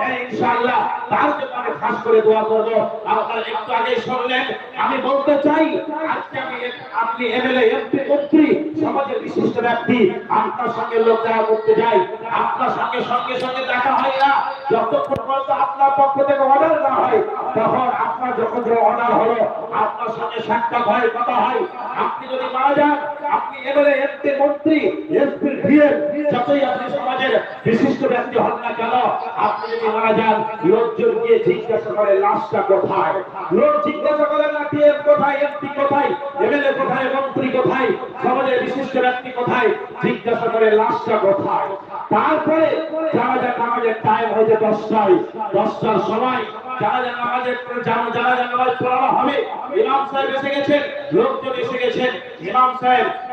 হ্যাঁ, ইনশাআল্লাহ তার জন্য আমি খাস করে দোয়া করব। আপনারা একটু আগে শুনলেন আমি বলতে চাই আজকে আমি আপনি এমএলএ এমপি মন্ত্রী সমাজের বিশিষ্ট ব্যক্তি আপনার সঙ্গে লোক দেখা করতে যাই আপনার সঙ্গে সঙ্গে সঙ্গে দেখা হয় না। যতক্ষণ পর্যন্ত আপনার পক্ষ থেকে অর্ডার না হয় তখন আপনার যখন যে অর্ডার হলো আপনার সঙ্গে সাক্ষাৎ হয় কথা হয়। আপনি যদি মারা যান আপনি এমএলএ এমপি মন্ত্রী এসপি ডিএম যতই আপনি সমাজের বিশিষ্ট ব্যক্তি হন না কেন আপনি যদি মারা যান। লোকজন গিয়ে জিজ্ঞাসা করে, লাশটা কোথায়? লোক জিজ্ঞাসা করে, না ডিএম কোথায়? এমপি কোথায়? এমএলএ কোথায়? মন্ত্রী কোথায়? সমাজের বিশিষ্ট ব্যক্তি কোথায়? জিজ্ঞাসা করে, লাশটা কোথায়? তারপরে যাওয়া যা আমাদের টাইম হয়েছে দশটায়। দশটার সময়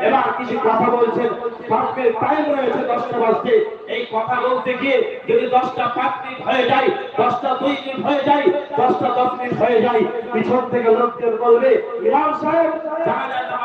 এবার কিছু কথা বলছেন। পাঁচের টাইম রয়েছে দশটা বাজতে। এই কথা বলতে গিয়ে যদি দশটা পাঁচ মিনিট হয়ে যায়, দশটা দুই মিনিট হয়ে যায়, দশটা দশ মিনিট হয়ে যায়, পিছন থেকে লোকজন বলবে, ইমাম সাহেব যা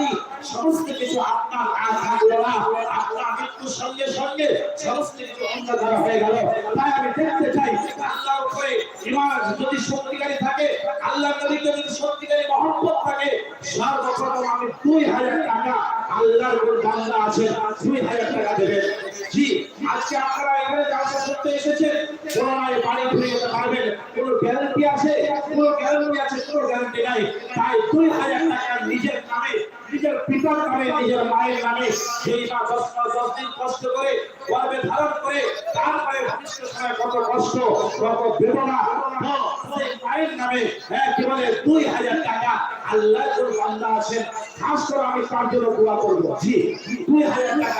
বাড়ি সমস্ত কিছু আপনার আর থাকল না। আপনার মৃত্যুর সঙ্গে সঙ্গে সমস্ত কিছু অন্ধকার হয়ে গেল। তাই আমি দেখতে চাই আল্লাহর উপরে ইমান যদি সত্যিকারী থাকে আল্লাহ নবীকে যদি সত্যিকারী মহব্বত থাকে, সর্বপ্রথম আমি দুই হাজার টাকা আল্লাহর বান্দা আছে, দুই হাজার টাকা দেবেন জি, আজকে আপনারা এখানে চাষা করতে এসেছেন বাড়ি ফিরে যেতে পারবেন। কোনো গ্যারান্টি আছে? কোনো গ্যারান্টি আছে? কোনো গ্যারান্টি নাই। তাই দুই হাজার টাকা নিজের নামে, নিজের পিতার নামে, নিজের মায়ের নামে সেই মা দশ মাস, দশ দিন কষ্ট করে, গর্বে ধারণ করে, তারপরে ভবিষ্যৎ সময় কত কষ্ট, কত বেদনা মায়ের নামে হ্যাঁ কি বলে, দুই হাজার টাকা আল্লাহ বান্দা আছেন। খাস করে আমি তার জন্য দোয়া করব। জি, দুই হাজার টাকা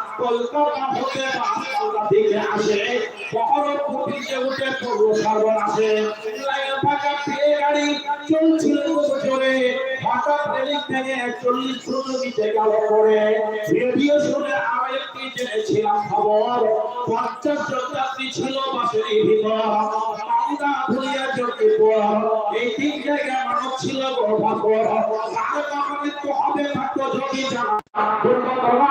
কলকাতা হতে আসে। দিকে উঠে লাইন ফাঁকা গাড়ি চলছিল রেলিং থেকে গেল পরে রেডিও শুনে একটি জেনেছিলাম খবর। পঞ্চাশ ছিল বাসের ভিতর। জায়গায় ছিল ভাগর তার হবে থাকতো যদি জানা।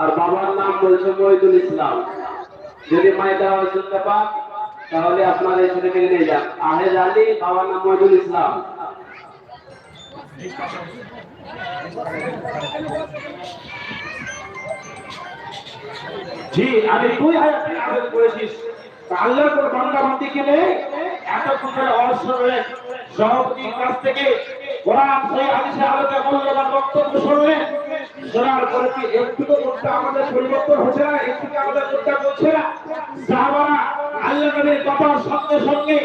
আর বাবার নাম বলছে মহিদুল ইসলাম। যদি মায়ের দেওয়া শুনতে পান তাহলে আপনার এই ছেলেকে নিয়ে যান। আহেদ আলী, বাবার নাম মহিদুল ইসলাম। জি, আমি দুই হাজার আবেদন আল্লাহর কোন বান্দা বান্দি গেলে ধরে অবসরে সভাপতির কাছ থেকে কোরআন বক্তব্য শুনলেন। শোনার পরে কি একটু তো আমাদের পরিবর্তন হচ্ছে না? একটু আমাদের মুখটা বলছে না? সাহাবারা আল্লাহ নবীর কথার সঙ্গে সঙ্গে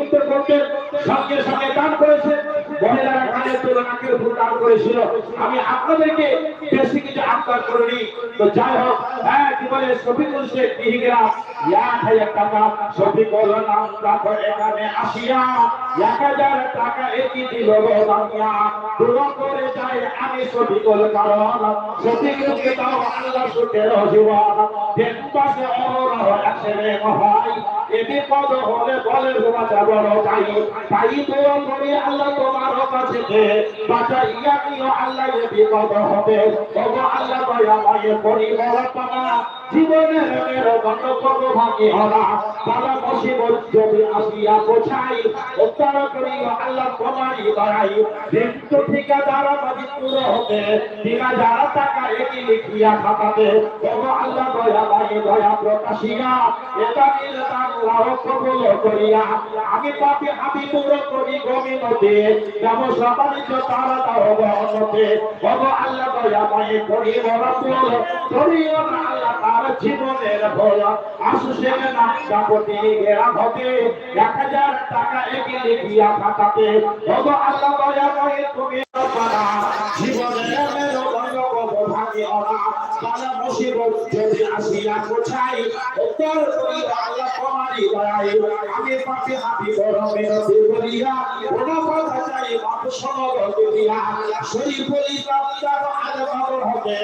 উত্তর করতেন সঙ্গে সঙ্গে দান করেছে মহিলারা কাজের তুলনাকে ভুল দান করেছিল। আমি আপনাদেরকে বেশি কিছু আবদার করিনি। তো যাই হোক হ্যাঁ কি বলে, শফিকুল শেখ দিহিগ্রাম এক হাজার টাকা শফিকুল নাম রাখো এখানে আল্লাহ মহাই এ বিপদ হলে বলে বাঁচা বড় তাই তাই দোয়া করি আল্লাহ তোমার কাছে বাঁচাইয়া নিও, আল্লাহ বিপদ হবে। ওগো আল্লাহ দয়া মায়ে পরিবার পানা জীবনের গণ্ড কত ভাঙি হরা তারা মুসিবত যদি আসিয়া বোঝাই উত্তর করিও আল্লাহ তোমারই দয়াই। হবে দিনা যারা লিখিয়া খাতাতে ওগো আল্লাহ দয়া দয়া প্রকাশিয়া, এটা লাভ কবল করিয়া আমি পাপি আমি পুরো করি গমিনতে ব্যবসা বাণিজ্য তারা দাও গণতে ওগো আল্লাহ দয়া মায়ে করি বড় করিও না আল্লাহ তার জীবনের ভোল আসুসে নাম কাপতি গেরা ঘটে এক হাজার টাকা এগিয়ে লিখিয়া খাতাতে ওগো আল্লাহ দয়া মায়ে তুমি জীবনের অনা কালা মুসিবত যদি আসিয়া কোথায়? উত্তর করি আল্লাহ তোমারই দয়ায়। আমি পাপি হাবি বড় মেরতি বলিয়া ওনা কথা চাই মাপ সমগ দুনিয়া শরীফুল ইসলাম যার আলমার হবে।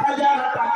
হাজার টাকা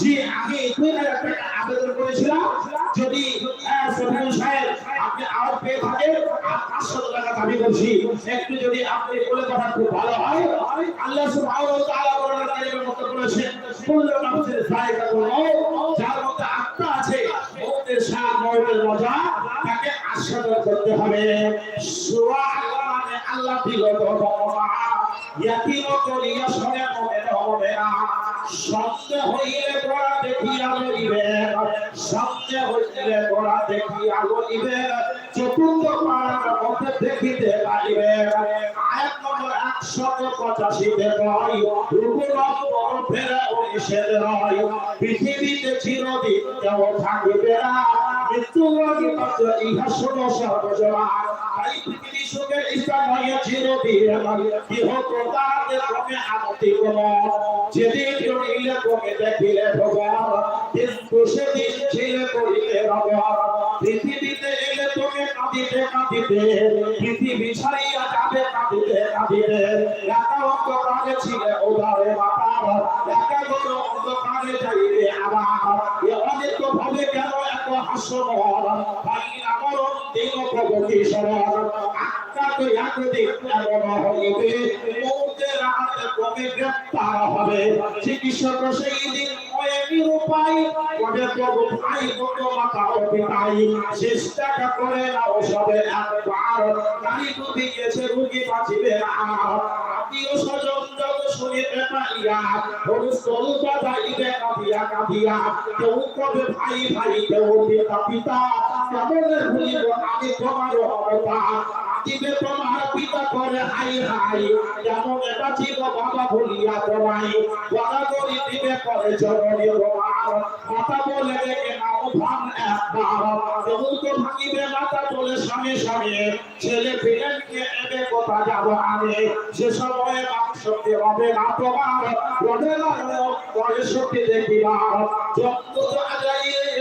জি আগে আবেদন করেছিলাম। যদি সাহেব আপনি আরও পেয়ে থাকেন পাঁচশো টাকা দাবি করছি। একটু যদি আপনি বলে কথা খুব ভালো হয়। আল্লাহ সুবহানাহু হবে না সন্দেহ হইলে গোড়া দেখিয়া বলিবে সন্দেহ হইলে গোড়া দেখিয়া চতুর্থ পাড়ার মধ্যে দেখিতে পারিবে। একশত পঁচাশিতে কয় রূপ নম্বর ফেরা উনিশের রয় পৃথিবীতে চিরদিন কেউ থাকবে না। মৃত্যু আগে ইহা শোনো সর্বজনা তাই পৃথিবী সুখের ইচ্ছা নয়। চিরদিন ভগবান ভগবান পৃথিবীতে এলে তোকে কাঁদিতে কাঁদিতে, পৃথিবী ছাড়িয়া যাবে কাঁদিতে কাঁদিতে। একা অন্ধকারে ছিলে ওধারে মাতার একা বড় অন্ধকারে যাইবে আবার এ অনেক ভাবে কেন এত হাস্যমর ভাই আমার দিন প্রগতি সরণ আত্মা তো একদিন এমন হইবে, মৌতের হাতে কমে গ্রেপ্তার হবে। চিকিৎসক সেই দিন নিরুপায় কবে প্রভু ভাই কত মাথা পিতাই চেষ্টাটা করে নাও সবে একবার গাড়ি ডুবে গেছে রুগী বাঁচিবে না আত্মীয় স্বজন যত শুনিতে পাইয়া হরুস্থল বাজাইবে কাঁদিয়া কাঁদিয়া কেউ কবে ভাই ভাই কেউ পিতা পিতা কেমন ভুলিব আমি তোমার অবতা দিবে তোমার পিতা করে, হাই হাই। যেমন এটা ছিল বাবা ভুলিয়া তোমায়। বড় করি দিবে করে, জননী তোমার। কথা বলে রেখে নাও ভান একবার। কেবল তো ভাঙিবে মাথা বলে স্বামী স্বামী ছেলে ফিরেনকে এবে কোথা যাব আমি? সে সময়ে মাংস হবে না তোমার। বলে পরে সত্যি দেখিবার। যত আজাইয়ে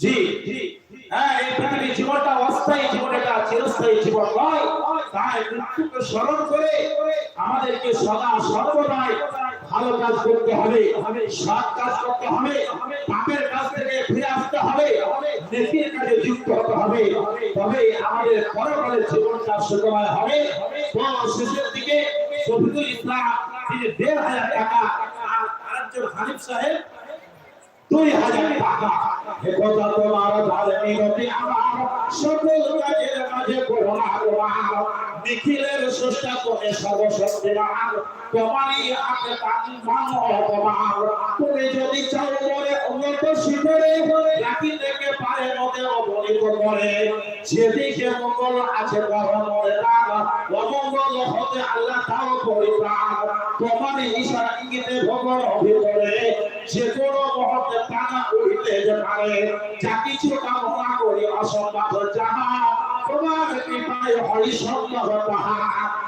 জি হ্যাঁ এই পৃথিবীর জীবনটা অস্থায়ী জীবন এটা চিরস্থায়ী জীবন নয়। তাই মৃত্যুকে স্মরণ করে আমাদেরকে সদা সর্বদাই ভালো কাজ করতে হবে, সৎ কাজ করতে হবে, পাপের কাজ থেকে ফিরে আসতে হবে, নেকির কাজে যুক্ত হতে হবে। তবে আমাদের পরকালের জীবনটা সুখময় হবে। তো শেষের দিকে শফিকুল ইসলাম, তিনি দেড় হাজার টাকা আর একজন হানিফ সাহেব দুই হাজার টাকা। একথা তোমার ধারে মিনতি আমার। সকল কাজের মাঝে করোনা তোমার নিখিলের চেষ্টা করে সর্বশক্তি তোমারই আগে কাজ মানো তোমার তুমি যদি চাও উন্নত শিখরে রাখি থেকে পারে মতে অবনীত করে। যেদিকে মঙ্গল আছে মরে অমঙ্গল হতে আল্লাহ তাও পরিত্রাণ। তোমারই ইশারা ইঙ্গিতে ভগর অভিতরে যে কোনো মহতে টানা উঠিতে পারে। যা কিছু কামনা করি অসম্ভব যাহা। তোমার কৃপায় হয় তাহা।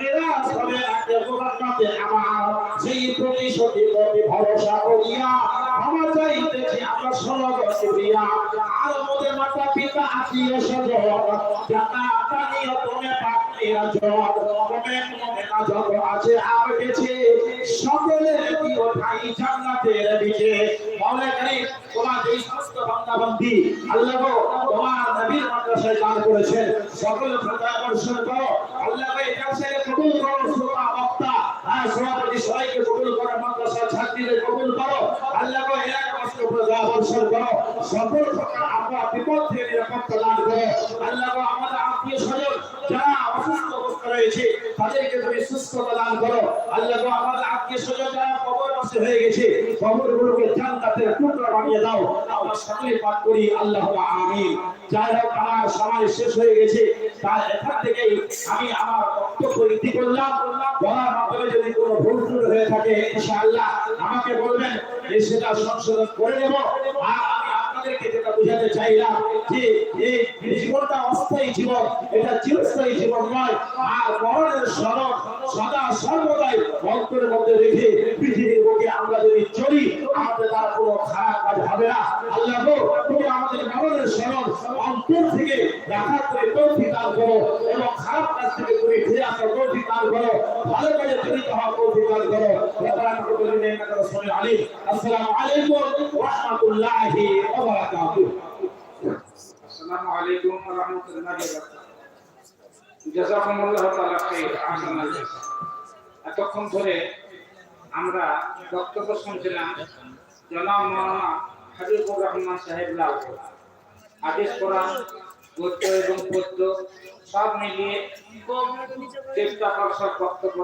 নিরাশ হবে রাখতে গোলাতে আমার। সেই প্রতিশোধী প্রতি ভরসা করিয়া ক্ষমা চাইতেছি আমরা সরব করিয়া। আর মোদের মাতা পিতা আত্মীয় স্বজন যাতা আতানীয় তুমি পাকনিয়া জগ তুমি তুমি না যত আছে আর গেছে সকলে দিও ঠাই জান্নাতের দিকে মৌলা করিম তোমার যেই সমস্ত বান্দাবান্দি, আল্লাহ গো, তোমার নবীর মাদ্রাসায় দান করেছেন। সকল খোদা বর্ষণ করো। আল্লাহ গো, এখান থেকে কবুল করো শ্রোতা বক্তা। হ্যাঁ সভাপতি সবাইকে কবুল করো মাদ্রাসা ছাত্রীদের কবুল করো। আল্লাহ গো, এক কষ্ট খোদা বর্ষণ করো। সকল প্রকার আমরা বিপদ থেকে নিরাপত্তা দান করো। আল্লাহ গো আমাদের আত্মীয় স্বজন যারা অসুস্থ অবস্থা রয়েছে, তাদেরকে তুমি সুস্থতা দান করো। আল্লাহ আমাদের আত্মীয় স্বজন যারা কবরবাসী হয়ে গেছে। কবরগুলোকে জান্নাতের টুকরা বানিয়ে দাও। আমরা সকলে পাঠ করি, আল্লাহ আমিন। যাই হোক, আমার সময় শেষ হয়ে গেছে। তাই এখান আমি আমার বক্তব্য করলাম। বলার মাধ্যমে যদি কোনো ভুল ত্রুটি হয়ে থাকে, ইনশাআল্লাহ আমাকে বলবেন সেটা সংশোধন করে নেব। আর আমি আপনাদেরকে যেটা বোঝাতে চাইলাম যে এই জীবনটা অস্থায়ী জীবন, এটা চিরস্থায়ী জীবন নয়, আর মরণের স্মরণ সদা সর্বদাই অন্তরের মধ্যে রেখে পৃথিবীর বুকে আমরা যদি চলি, আমাদের তার কোনো খারাপ কাজ হবে না। আল্লাহ তুমি আমাদের মরণের স্মরণ অন্তর থেকে রাখার করে তৌফিক দান করো এবং খারাপ কাজ থেকে তুমি ফিরে আসার তৌফিক দান করো। ভালো কাজে তৌফিক দান করো। আসসালামু আলাইকুম ওয়া রাহমাতুল্লাহি ওয়া বারাকাতুহু আসসালামু আলাইকুম ওয়া রাহমাতুল্লাহি ওয়া বারাকাতুহু তাআলা খাইর জাযা এতক্ষণ ধরে আমরা বক্তব্য শুনছিলাম জনাব মাওলানা হাবিবুর রহমান সাহেব লাল। আদেশ করা গদ্য এবং পদ্য সব মিলিয়ে চেষ্টা করা সব বক্তব্য